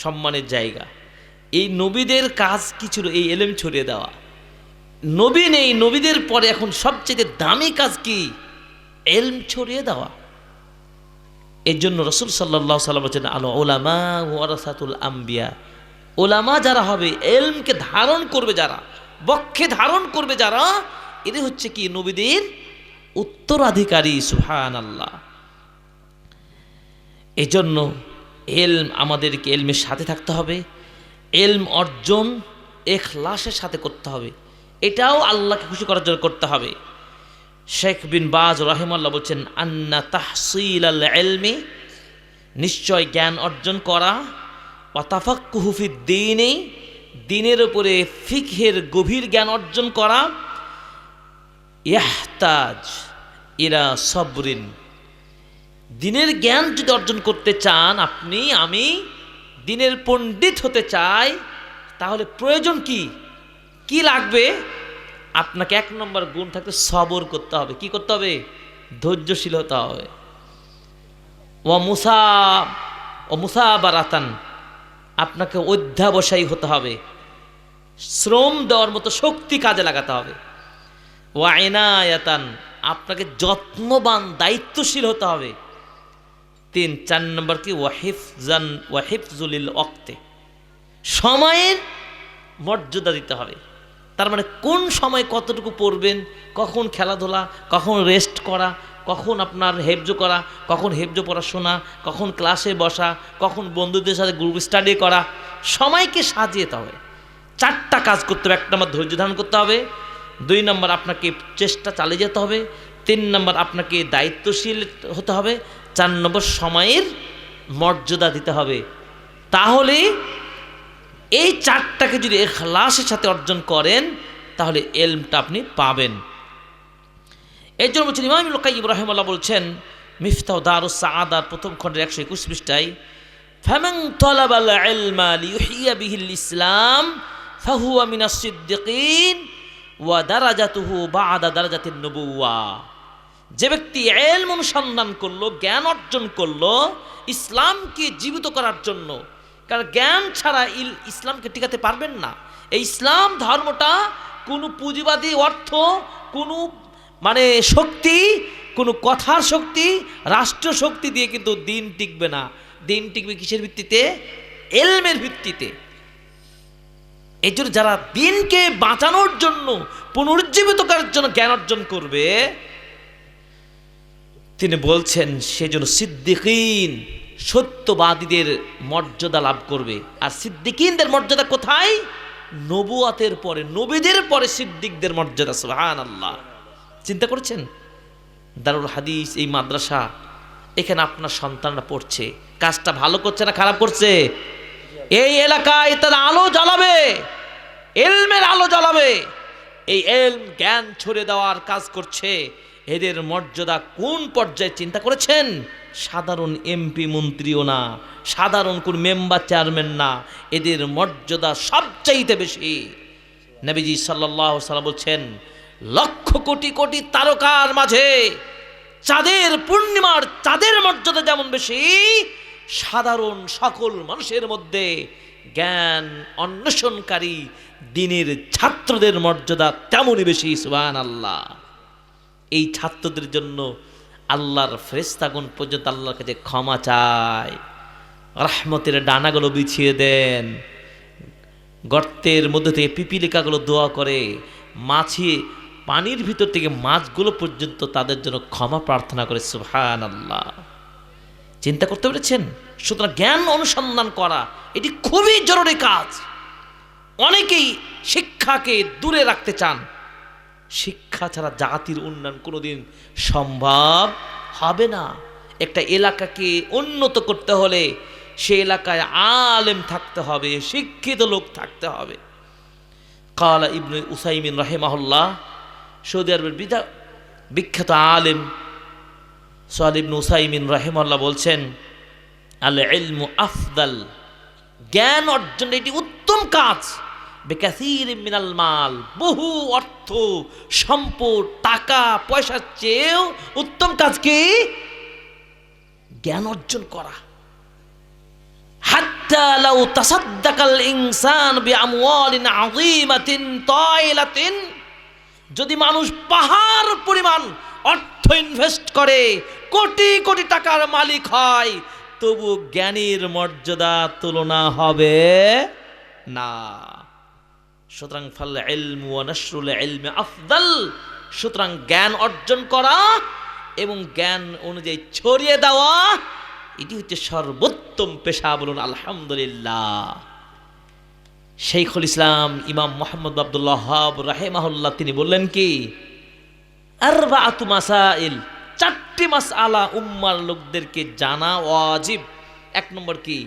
সম্মানের জায়গা। এই নবীদের কাজ কি ছিল? এই এলেম ছড়িয়ে দেওয়া। নবী নেই, নবীদের পরে এখন সবচেয়ে দামি কাজ কি? এলম ছড়িয়ে দেওয়া। এর জন্য রসুল সাল্লাহ সাল্লাম বলছেন, আলো ওলামা ওয়ারাসাতুল আম্বিয়া। ওলামা যারা হবে, এলমকে ধারণ করবে যারা বক্ষে ধারণ করবে যারা এদের হচ্ছে কি? নবীদের উত্তরাধিকারী সুহান আল্লাহ এজন্য এলম আমাদেরকে এলমের সাথে থাকতে হবে। এলম অর্জন এখলাসের সাথে করতে হবে। এটাও আল্লাহকে খুশি করার জন্য করতে হবে। শেখ বিন বাজ রহিমাল্লাহ বলছেন, আন্না তাহসিল আল এলমি, নিশ্চয় জ্ঞান অর্জন করা অতাফাক্কুহুফি দিনে, দিনের উপরে ফিকহের গভীর জ্ঞান অর্জন করা, ইয়াহতাজ ইরা সবরিন। দিনের জ্ঞান যদি অর্জন করতে চান, আপনি, আমি দিনের পণ্ডিত হতে চাই, তাহলে প্রয়োজন কি? কি লাগবে? আপনাকে এক নম্বর গুণ থাকতে সবর করতে হবে। কি করতে হবে? ধৈর্যশীল হতে হবে। ও মুসা, ও মুসাবারাতান, আপনাকে অধ্যাবসায়ী হতে হবে। শ্রম দেওয়ার মতো শক্তি কাজে লাগাতে হবে। ও আয়নায়াতান আপনাকে যত্নবান, দায়িত্বশীল হতে হবে। তিন, চার নম্বর কি? ওয়াহিফজান ওয়াহিফজুলিল অক্তে সময়ের মর্যাদা দিতে হবে। তার মানে কোন সময় কতটুকু পড়বেন, কখন খেলাধুলা, কখন রেস্ট করা, কখন আপনার হেফজো করা, কখন হেফজো পড়াশোনা, কখন ক্লাসে বসা, কখন বন্ধুদের সাথে গ্রুপ স্টাডি করা, সময়কে সাজিয়ে হবে। চারটা কাজ করতে হবে এক নম্বর ধৈর্য ধারণ করতে হবে, দুই নম্বর আপনাকে চেষ্টা চালিয়ে যেতে হবে, তিন নম্বর আপনাকে দায়িত্বশীল হতে হবে চার নম্বর সময়ের মর্যাদা দিতে হবে। তাহলে এই চারটাকে যদি এখলাসের সাথে অর্জন করেন, তাহলে এলমটা আপনি পাবেন। এর জন্য বলছেন ইমাম লোকাই ইব্রাহিম আল্লাহ বলছেন, মিফতাহ দারুস সাআদার প্রথম খণ্ডের একশো একুশ পৃষ্ঠায়, ফামান তলাবাল ইলমা লিইহিয়া বিহিল ইসলাম, ফাহুয়া মিনাস সিদ্দিকিন ওয়া দারাজাতুহু বা'দা দারাজাতিন নবুওয়া। যে ব্যক্তি এলম অনুসন্ধান করল, জ্ঞান অর্জন করল, ইসলামকে জীবিত করার জন্য, কারণ জ্ঞান ছাড়া ইল ইসলামকে টিকাতে পারবেন না। এই ইসলাম ধর্মটা কোনো পুঁজিবাদী অর্থ, কোনো মানে শক্তি, কোনো কথার শক্তি রাষ্ট্র শক্তি দিয়ে কিন্তু দিন টিকবে না। দিন টিকবে কিসের ভিত্তিতে? এলমের ভিত্তিতে। এই জন্য যারা দিনকে বাঁচানোর জন্য পুনরুজ্জীবিত করার জন্য জ্ঞান অর্জন করবে তিনি বলছেন, সে সেজন্য সিদ্দিকিন সত্যবাদীদের মর্যাদা লাভ করবে। আর সিদ্দিকিনদের মর্যাদা কোথায়? নবুয়াতের পরে, নবীদের পরে সিদ্দিকদের মর্যাদা সুহান আল্লাহ চিন্তা করেছেন? দারুল হাদিস, এই মাদ্রাসা, এখানে আপনার সন্তানরা পড়ছে। কাজটা ভালো করছে না খারাপ করছে? এই এলাকায় তারা আলো জ্বালাবে, এলমের আলো জ্বালাবে। এই এলম জ্ঞান ছড়ে দেওয়ার কাজ করছে। এদের মর্যাদা কোন পর্যায়ে চিন্তা করেছেন? সাধারণ এমপি মন্ত্রীও না, সাধারণ কোন মেম্বার চেয়ারম্যান না, এদের মর্যাদা সবচাইতে বেশি। নবীজি সাল্লাহ সাল্লাম বলছেন, লক্ষ কোটি কোটি তারকার মাঝে চাঁদের পূর্ণিমার চাঁদের মর্যাদা যেমন বেশি, সাধারণ সকল মানুষের মধ্যে জ্ঞান অন্বেষণকারী দিনের ছাত্রদের মর্যাদা তেমনই বেশি সুবান আল্লাহ এই ছাত্রদের জন্য আল্লাহর ফ্রেস্তাগুন পর্যন্ত আল্লাহর কাছে ক্ষমা চায়। রাহমতের ডানাগুলো বিছিয়ে দেন। গর্তের মধ্যে থেকে পিপিলিকাগুলো দোয়া করে। মাছি, পানির ভিতর থেকে মাছগুলো পর্যন্ত তাদের জন্য ক্ষমা প্রার্থনা করে সুহান আল্লাহ চিন্তা করতে পেরেছেন? সুতরাং জ্ঞান অনুসন্ধান করা, এটি খুবই জরুরি কাজ। অনেকেই শিক্ষাকে দূরে রাখতে চান। শিক্ষা ছাড়া জাতির উন্নয়ন কোনোদিন সম্ভব হবে না। একটা এলাকাকে উন্নত করতে হলে সে এলাকায় আলেম থাকতে হবে, শিক্ষিত লোক থাকতে হবে। কালা ইবনু উসাইমিন রাহেমাহুল্লাহ, সৌদি আরবের বিদা, বিখ্যাত আলেম সোহাল ইবনু উসাইমিন রাহেমাল্লাহ বলছেন আল ইলমু আফদাল। জ্ঞান অর্জন এটি উত্তম কাজ। বেকাসির মিনাল মাল, বহু অর্থ, সম্পদ, টাকা, পয়সার চেয়েও উত্তম কাজ কি? জ্ঞান অর্জন করা। লাউ তাসাদ্দাকাল ইনসান বিআমওয়ালিন আযীমাতিন তাইলাতিন যদি মানুষ পাহাড় পরিমাণ অর্থ ইনভেস্ট করে, কোটি কোটি টাকার মালিক হয়, তবু জ্ঞানীর মর্যাদা তুলনা হবে না। সুতরাং ফাল ইলমু ওয়া নাশরুল আফদাল। সুতরাং জ্ঞান অর্জন করা এবং জ্ঞান অনুযায়ী ছড়িয়ে দেওয়া, এটি হচ্ছে সর্বোত্তম পেশা বলুন আলহামদুলিল্লাহ। শেখুল ইসলাম ইমাম মোহাম্মদ আবদুল্লাহ রাহেমাহুল্লাহ, তিনি বললেন কি মাসাইল, চারটি মাস আলা উম্মার লোকদেরকে জানা ওয়াজিব। এক নম্বর কি,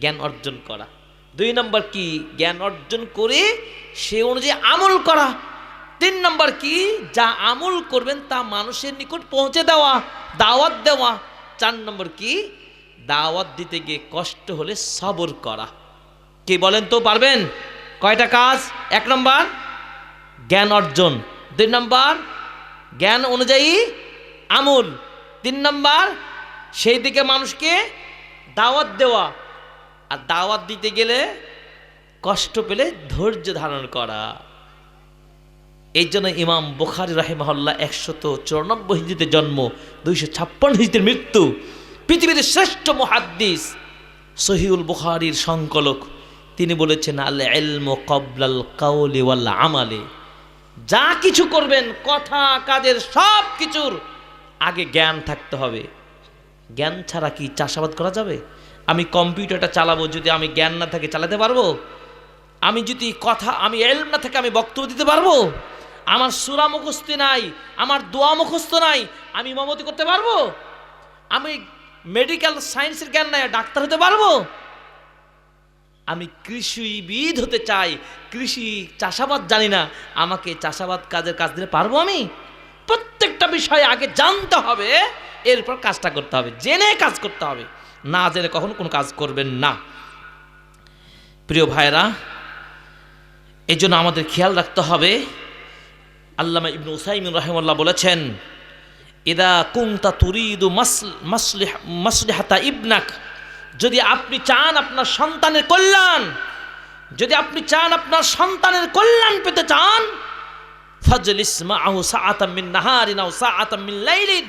জ্ঞান অর্জন করা। দুই নম্বর কি? জ্ঞান অর্জন করে সে অনুযায়ী আমল করা। তিন নম্বর কি? যা আমল করবেন তা মানুষের নিকট পৌঁছে দেওয়া, দাওয়াত দেওয়া। চার নম্বর কি? দাওয়াত দিতে গিয়ে কষ্ট হলে সবর করা। কি বলেন তো পারবেন? কয়টা কাজ? এক নম্বর, জ্ঞান অর্জন। দুই নম্বর, জ্ঞান অনুযায়ী আমল। তিন নম্বর, সেই দিকে মানুষকে দাওয়াত দেওয়া। আর দাওয়াত দিতে গেলে কষ্ট পেলে ধৈর্য ধারণ করা। এই জন্য ইমাম বুখারি রাহেমহল্লা একশত চুরানব্বই হিজিতে জন্ম, দুইশো ছাপ্পান্ন হিজিতের মৃত্যু। পৃথিবীর শ্রেষ্ঠ মহাদ্দিস সহিউল বুখারির সংকলক। তিনি বলেছেন, আল এলম কবলাল কাউলি আমালে। যা কিছু করবেন, কথা, কাজের সব কিছুর আগে জ্ঞান থাকতে হবে। জ্ঞান ছাড়া কি চাষাবাদ করা যাবে? আমি কম্পিউটারটা চালাবো, যদি আমি জ্ঞান না থাকে চালাতে পারব? আমি যদি কথা, আমি এলম না থাকে আমি বক্তব্য দিতে পারব? আমার সুরা মুখস্থ নাই, আমার দোয়া মুখস্থ নাই, আমি মমতি করতে পারব? আমি মেডিকেল সায়েন্সের জ্ঞান নাই, ডাক্তার হতে পারব? আমি কৃষিবিদ হতে চাই, কৃষি চাষাবাদ জানি না, আমাকে চাষাবাদ কাজের কাজ দিলে পারব আমি? প্রত্যেকটা বিষয়ে আগে জানতে হবে এরপর কাজটা করতে হবে, জেনে কাজ করতে হবে। না জেনে কখনো কোনো কাজ করবেন না। প্রিয় ভাইরা এই জন্য আমাদের খেয়াল রাখতে হবে, আল্লামা ইবনু উসাইমিন রহমল্লাহ বলেছেন, ইদা কুংতা তুরিদু মাসলিহাতা ইবনাক। যদি আপনি চান আপনার সন্তানের কল্যাণ, যদি আপনি চান আপনার সন্তানের কল্যাণ পেতে চান, ফজলিস মাহু সাআতাম মিন নাহারিন সাআতাম মিন লাইলিন।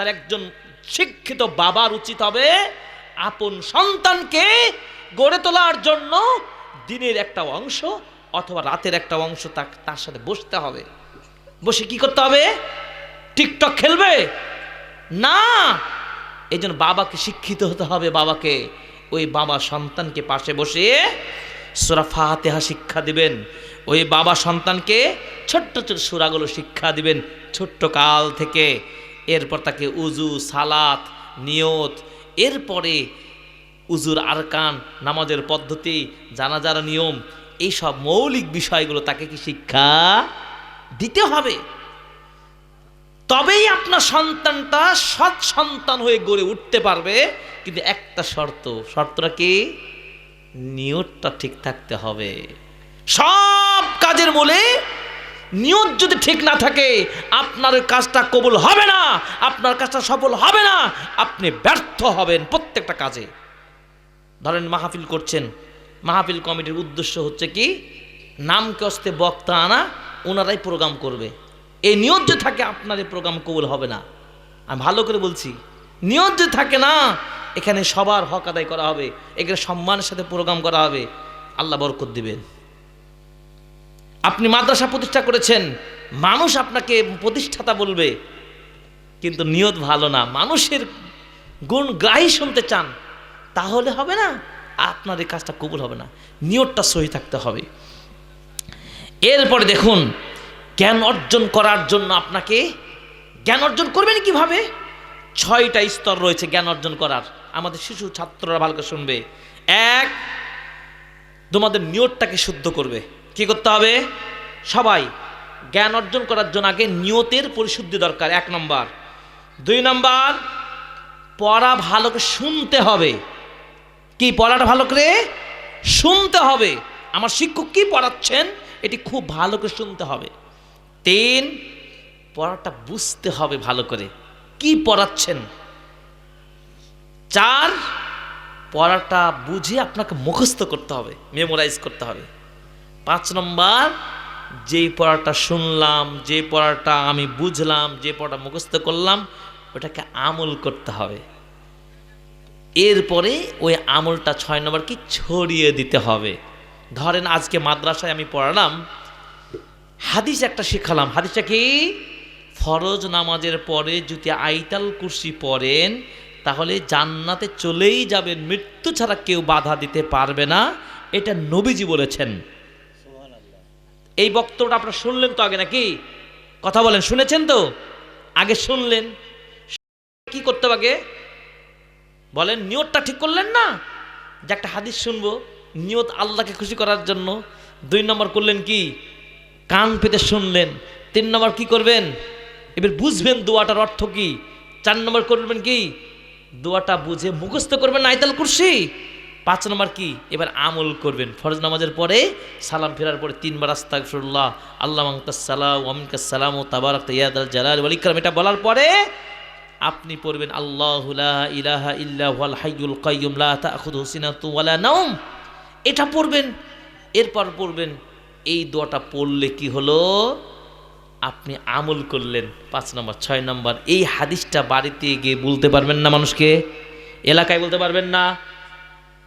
তার একজন শিক্ষিত বাবার উচিত হবে আপন সন্তানকে গড়ে তোলার জন্য দিনের একটা অংশ অথবা রাতের একটা অংশ তার সাথে বসতে হবে। বসে কি করতে হবে? টিকটক খেলবে? না! এই জন্য বাবাকে শিক্ষিত হতে হবে বাবাকে। ওই বাবা সন্তানকে পাশে বসে সুরা ফাতেহা শিক্ষা দিবেন। ওই বাবা সন্তানকে ছোট্ট ছোট সুরাগুলো শিক্ষা দিবেন ছোট্ট কাল থেকে। এরপর তাকে উজু, সালাত, নিয়ত, এরপরে উজুর আরকান, নামাজের পদ্ধতি, জানাজার নিয়ম এই সব মৌলিক বিষয়গুলো তাকে কি শিক্ষা দিতে হবে? তবেই আপনার সন্তানটা সৎ সন্তান হয়ে গড়ে উঠতে পারবে। কিন্তু একটা শর্ত, শর্তটা কি? নিয়তটা ঠিক থাকতে হবে। সব কাজের মূলে নিয়ত যদি ঠিক না থাকে, আপনার কাজটা কবুল হবে না, আপনার কাজটা সফল হবে না, আপনি ব্যর্থ হবেন প্রত্যেকটা কাজে। ধরেন মাহফিল করছেন, মাহফিল কমিটির উদ্দেশ্য হচ্ছে কি, নামকে অস্তে বক্তা আনা ওনারাই প্রোগ্রাম করবে। এই নিয়ত যে থাকে, আপনার এই প্রোগ্রাম কবুল হবে না। আমি ভালো করে বলছি, নিয়ত যে থাকে না, এখানে সবার হক আদায় করা হবে এখানে সম্মানের সাথে প্রোগ্রাম করা হবে। আল্লাহ বরকত দিবেন। আপনি মাদ্রাসা প্রতিষ্ঠা করেছেন, মানুষ আপনাকে প্রতিষ্ঠাতা বলবে, কিন্তু নিয়ত ভালো না। মানুষের গুণ গ্রাহী শুনতে চান, তাহলে হবে না, আপনার এই কাজটা কবুল হবে না। নিয়তটা সহি থাকতে হবে। এরপরে দেখুন, জ্ঞান অর্জন করার জন্য আপনাকে জ্ঞান অর্জন করবেন কীভাবে? ছয়টা স্তর রয়েছে জ্ঞান অর্জন করার। আমাদের শিশু ছাত্ররা ভালো শুনবে। এক, তোমাদের নিয়তটাকে শুদ্ধ করবে। কি করতে হবে? সবাই, জ্ঞান অর্জন করার জন্য আগে নিয়তের পরিশুদ্ধি দরকার, এক নম্বর। দুই নম্বর, পড়া ভালো করে শুনতে হবে। কি পড়াটা ভালো করে? শুনতে হবে। আমার শিক্ষক কি পড়াচ্ছেন? এটি খুব ভালো করে শুনতে হবে। তিন, পড়াটা বুঝতে হবে ভালো করে। কি পড়াচ্ছেন? চার, পড়াটা বুঝে আপনাকে মুখস্থ করতে হবে মেমোরাইজ করতে হবে। পাঁচ নম্বর, যেই পড়াটা শুনলাম যে পড়াটা আমি বুঝলাম, যে পড়াটা মুখস্থ করলাম, ওটাকে আমল করতে হবে। এরপরে ওই আমলটা ছয় নম্বর কি? ছড়িয়ে দিতে হবে। ধরেন আজকে মাদ্রাসায় আমি পড়ালাম, হাদিস একটা শিখালাম। হাদিসটা কি? ফরজ নামাজের পরে যদি আইতাল কুরসি পড়েন, তাহলে জান্নাতে চলেই যাবেন, মৃত্যু ছাড়া কেউ বাধা দিতে পারবে না। এটা নবীজি বলেছেন। এই বক্তব্যটা আপনারা শুনলেন তো আগে নাকি? কথা বলেন, শুনেছেন তো? আগে শুনলেন। কি করতে আগে? বলেন, নিয়তটা ঠিক করলেন না? যে একটা হাদিস শুনব, নিয়ত আল্লাহকে খুশি করার জন্য। দুই নম্বর করলেন কি? কান পেতে শুনলেন। তিন নম্বর কি করবেন? এবার বুঝবেন দোয়াটার অর্থ কি? চার নম্বর করবেন কি? দোয়াটা বুঝে মুখস্থ করবেন আইতাল কুরসি। পাঁচ নম্বর কি? এবার আমল করবেন। ফরজ নামাজের পরে সালাম ফেরার পরে তিনবার আস্তাগফিরুল্লাহ, আল্লাহ মাংকাসালাম ওয়ামিনকাসালাম ও তাবারাক জালাল ওয়াল ইকরাম। এটা বলার পরে আপনি পড়বেন, আল্লাহ লা ইলাহা এটা পড়বেন। এরপর পড়বেন, এই দোয়াটা পড়লে কি হলো? আপনি আমল করলেন, পাঁচ নম্বর, ছয় নম্বর। এই হাদিসটা বাড়িতে গিয়ে বলতে পারবেন না মানুষকে? এলাকায় বলতে পারবেন না?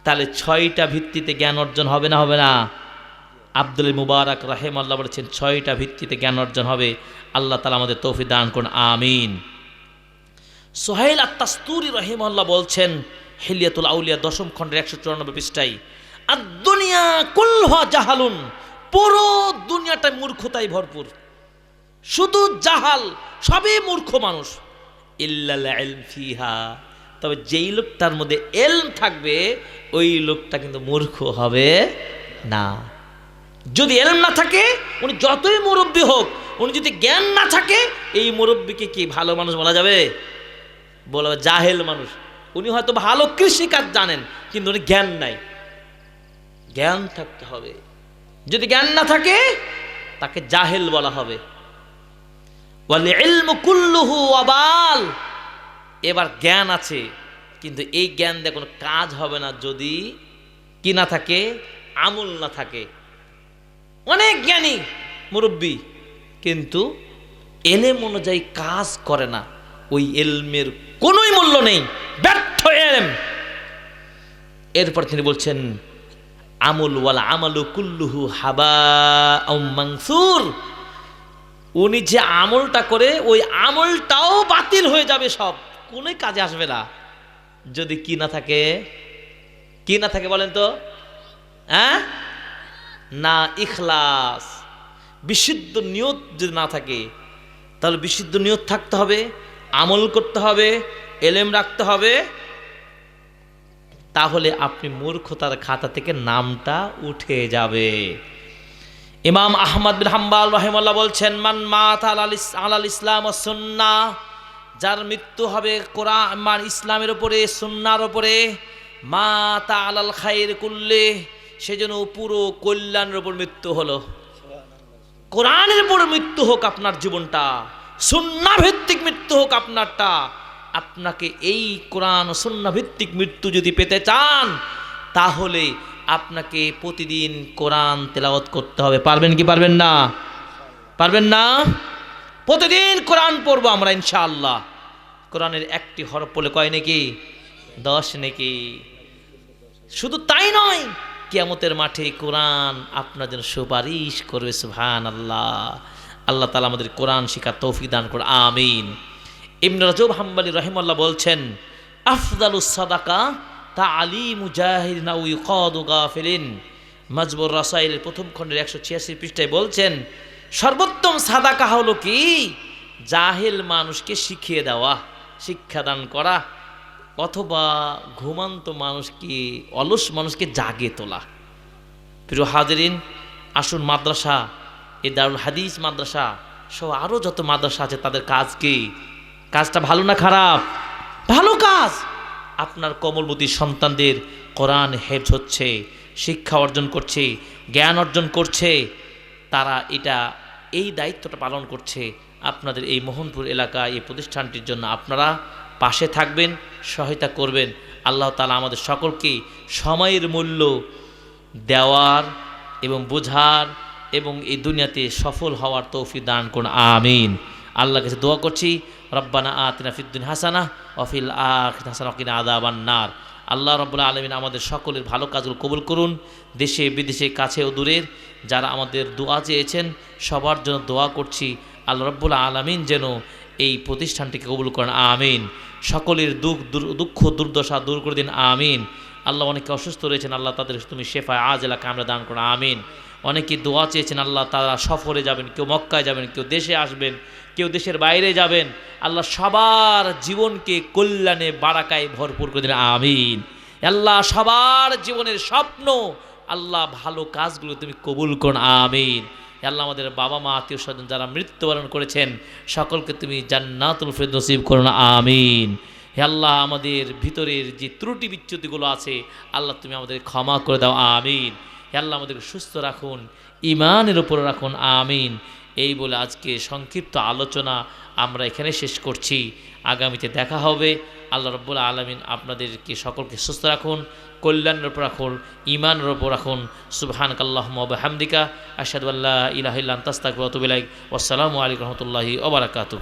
তাহলে ছয়টা ভিত্তিতে জ্ঞান অর্জন হবে না হবে না? আব্দুল মুবারক রাহেম আল্লাহ বলেছেন, ছয়টা ভিত্তিতে জ্ঞান অর্জন হবে। আল্লাহ তালা আমাদের তৌফি দান করুন, আমিন। সোহেল আত্মাস্তুরি রহিম আল্লাহ বলছেন, হেলিয়াতুল আউলিয়া দশম খণ্ডের একশো চুরানব্বই পৃষ্ঠায় আর দুনিয়া কুল্হা জাহালুন, পুরো দুনিয়াটায় মূর্খতায় ভরপুর। শুধু জাহাল, সবই মূর্খ মানুষ। ইলম ফিহা। তবে যেই লোকটার মধ্যে এলম থাকবে, ওই লোকটা কিন্তু মূর্খ হবে না। যদি এলম না থাকে, উনি যতই মুরব্বী হোক, উনি যদি জ্ঞান না থাকে, এই মুরব্বীকে কি ভালো মানুষ বলা যাবে? বলা জাহেল মানুষ। উনি হয়তো ভালো কৃষিকাজ জানেন, কিন্তু উনি জ্ঞান নাই। জ্ঞান থাকতে হবে। যদি জ্ঞান না থাকে, তাকে জাহেল বলা হবে। বলে এলম কুল্লুহু আবাল এবার জ্ঞান আছে, কিন্তু এই জ্ঞান দিয়ে কোনো কাজ হবে না যদি কি না থাকে? আমল না থাকে। অনেক জ্ঞানী মুরব্বী, কিন্তু এলেম অনুযায়ী কাজ করে না। ওই এলমের কোনোই মূল্য নেই, ব্যর্থ এলেম। এরপর তিনি বলছেন, আমল ওয়ালা আমালু কুল্লুহু হাবা মাংসুর উনি যে আমলটা করে, ওই আমলটাও বাতিল হয়ে যাবে সব। কোনো কাজে আসবে না। যদি কি না থাকে, কি না থাকে বলেন তো? হ্যাঁ? না, ইখলাস। বিশুদ্ধ নিয়ত যদি না থাকে, তাহলে বিশুদ্ধ নিয়ত থাকতে হবে, আমল করতে হবে, এলেম রাখতে হবে। তাহলে আপনি মূর্খতার খাতা থেকে নামটা উঠে যাবে। ইমাম আহমদ বিন হাম্বাল রহেমাল্লাহ বলছেন, মান মাত আলাল ইসলাম সুন্না যার মৃত্যু হবে কোরআন ইসলামের ওপরে সুন্নার ওপরে মাতা আলাল খায়ের কুল্লে সেজন্য পুরো কল্যাণের ওপর মৃত্যু হলো। কোরআনের উপর মৃত্যু হোক আপনার জীবনটা সুন্না ভিত্তিক মৃত্যু হোক আপনারটা। আপনাকে এই কোরআন সুন্না ভিত্তিক মৃত্যু যদি পেতে চান, তাহলে আপনাকে প্রতিদিন কোরআন তেলাওয়াত করতে হবে। পারবেন কি পারবেন না? পারবেন না? প্রতিদিন কোরআন পড়ব আমরা, ইনশাআল্লাহ। কোরআনের একটি হরফ পড়লে কয় নাকি? দশ নাকি? শুধু তাই নয়, কিয়ামতের মাঠে কোরআন আপনার জন্য সুপারিশ করবে সুহান আল্লাহ আল্লাহ তালা আমাদের কোরআন শিকার তৌফিক দান করে আমিন। ইবন রজব হাম্বালি রহিমাল্লাহ বলছেন আফদালুস সাদাকা তা আলী মুজাহিদ কদ গাফিলিন। মাজবুর রাসাইলের প্রথম খণ্ডের একশো ছিয়াশি পৃষ্ঠায় বলছেন সর্বোত্তম সাদাকা হলো কি? জাহেল মানুষকে শিখিয়ে দেওয়া, শিক্ষাদান করা, অথবা ঘুমান্ত মানুষকে, অলস মানুষকে জাগে তোলা। প্রিয় হাজরিন, আসুন মাদ্রাসা এই দারুল হাদিস মাদ্রাসা সব আরও যত মাদ্রাসা আছে তাদের কাজ কি? কাজটা ভালো না খারাপ? ভালো কাজ! আপনার কমলবতী সন্তানদের কোরআন হেফজ হচ্ছে, শিক্ষা অর্জন করছে, জ্ঞান অর্জন করছে, তারা এটা এই দায়িত্বটা পালন করছে আপনাদের এই মোহনপুর এলাকা এই প্রতিষ্ঠানটির জন্য আপনারা পাশে থাকবেন, সহায়তা করবেন। আল্লাহ তালা আমাদের সকলকে সময়ের মূল্য দেওয়ার এবং বোঝার এবং এই দুনিয়াতে সফল হওয়ার তৌফি দান করুন, আমিন। আল্লাহ কাছে দোয়া করছি, রব্বানা আতিনা ফিদ্দিন হাসানা অফিল আখ হাসানা কিনা আদাবান নার। আল্লাহ রব্বুল্লাহ আলমিন আমাদের সকলের ভালো কাজগুলো কবুল করুন, দেশে, বিদেশে, কাছে ও দূরের যারা আমাদের দোয়া চেয়েছেন, সবার জন্য দোয়া করছি, আল্লাহ রব্বুল্লাহ আলমিন যেন এই প্রতিষ্ঠানটিকে কবুল করেন। আমিন। সকলের দুঃখ দুঃখ, দুর্দশা দূর করে দিন। আমিন। আল্লাহ অনেকে অসুস্থ রয়েছেন, আল্লাহ তাদের তুমি শেফায় আজ এলাকা আমরা দান করো আমিন। অনেকে দোয়া চেয়েছেন, আল্লাহ তারা সফরে যাবেন, কেউ মক্কায় যাবেন, কেউ দেশে আসবেন। কেউ দেশের বাইরে যাবেন, আল্লাহ সবার জীবনকে কল্যাণে, বারাকায় ভরপুর করে দিন আমিন। আল্লাহ সবার জীবনের স্বপ্ন, আল্লাহ ভালো কাজগুলো তুমি কবুল করুন, আমিন। আল্লাহ আমাদের বাবা মা, আত্মীয় স্বজন যারা মৃত্যুবরণ করেছেন, সকলকে তুমি জান্নাতুল ফেদ নসিব করুন, আমিন। হে আল্লাহ, আমাদের ভিতরের যে ত্রুটি বিচ্যুতিগুলো আছে, আল্লাহ তুমি আমাদের ক্ষমা করে দাও, আমিন। হে আল্লাহ, আমাদেরকে সুস্থ রাখুন ইমানের উপর রাখুন, আমিন। এই বলে আজকে সংক্ষিপ্ত আলোচনা আমরা এখানে শেষ করছি। আগামীতে দেখা হবে। আল্লাহ রব্বুল আলমিন আপনাদেরকে সকলকে সুস্থ রাখুন, কল্যাণের উপর রাখুন ইমানের উপর রাখুন। সুবহান কাল্লাহ হামদিকা আসাদুল্লাহ ইলাহিল্লাহ তাস্তাক আসসালামু আলাইকুম রহমতুল্লাহি ওবরাকাতু